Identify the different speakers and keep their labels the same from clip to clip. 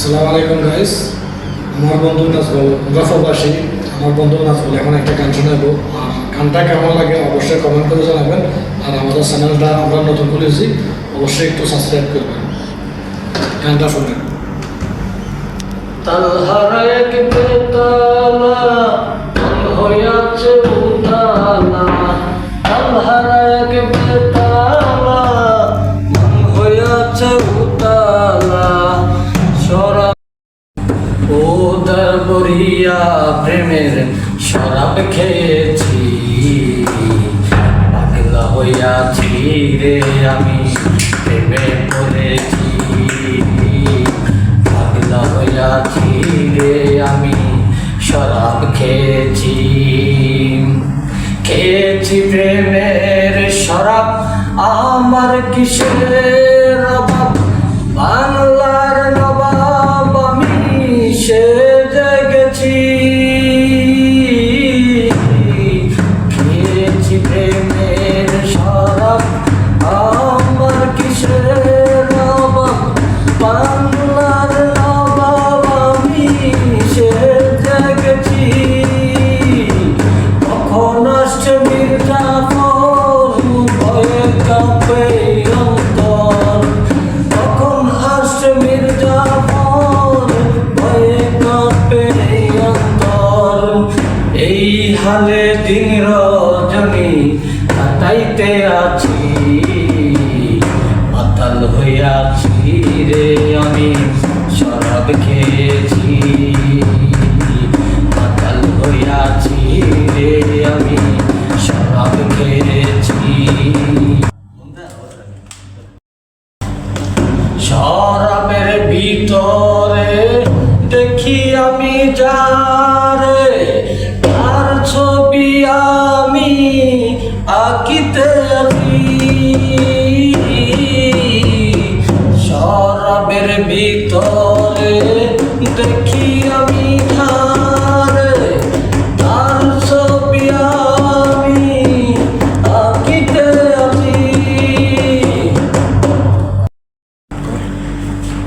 Speaker 1: সালাম আলাইকুম গাইস আমার বন্ধু আমার বন্ধু এখন একটা গান শোনাবো। গানটা কেমন লাগে অবশ্যই কমেন্ট করে জানাবেন। আর আমাদের চ্যানেলটা আমরা নতুন খুলেছি, অবশ্যই একটু সাবস্ক্রাইব করবেন। গানটা কিন্তু
Speaker 2: তালহারা বরিয়া প্রেমের শরাব খেয়েছি। পাগলা হইয়াছি রে আমি, প্রেমে পড়েছি। পাগলা হইয়াছি রে আমি, শরাব খেয়েছি। খেয়েছি প্রেমের শরাব, আমার কিসের আসছে মির্জাফর ভয়ে কাঁপে অন্তর। আসছে মির্জাফর ভয়ে কাঁপে অন্তর। এই হালে দিন রজনী কাটাইতে আছি মাতাল হইয়াছি রে আমি, শরাব খেয়েছি। শরাবের ভিতরে দেখি আমি যারে তার ছবি আমি আঁকিতে শরাবের ভিতরে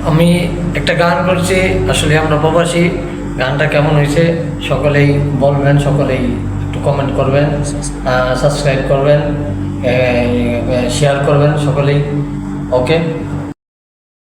Speaker 2: আমি একটা গান করছি, আসলে আমরা প্রবাসী, গানটা কেমন হয়েছে সকলেই বলবেন, সকলেই একটু কমেন্ট করবেন সাবস্ক্রাইব করবেন শেয়ার করবেন সকলেই ওকে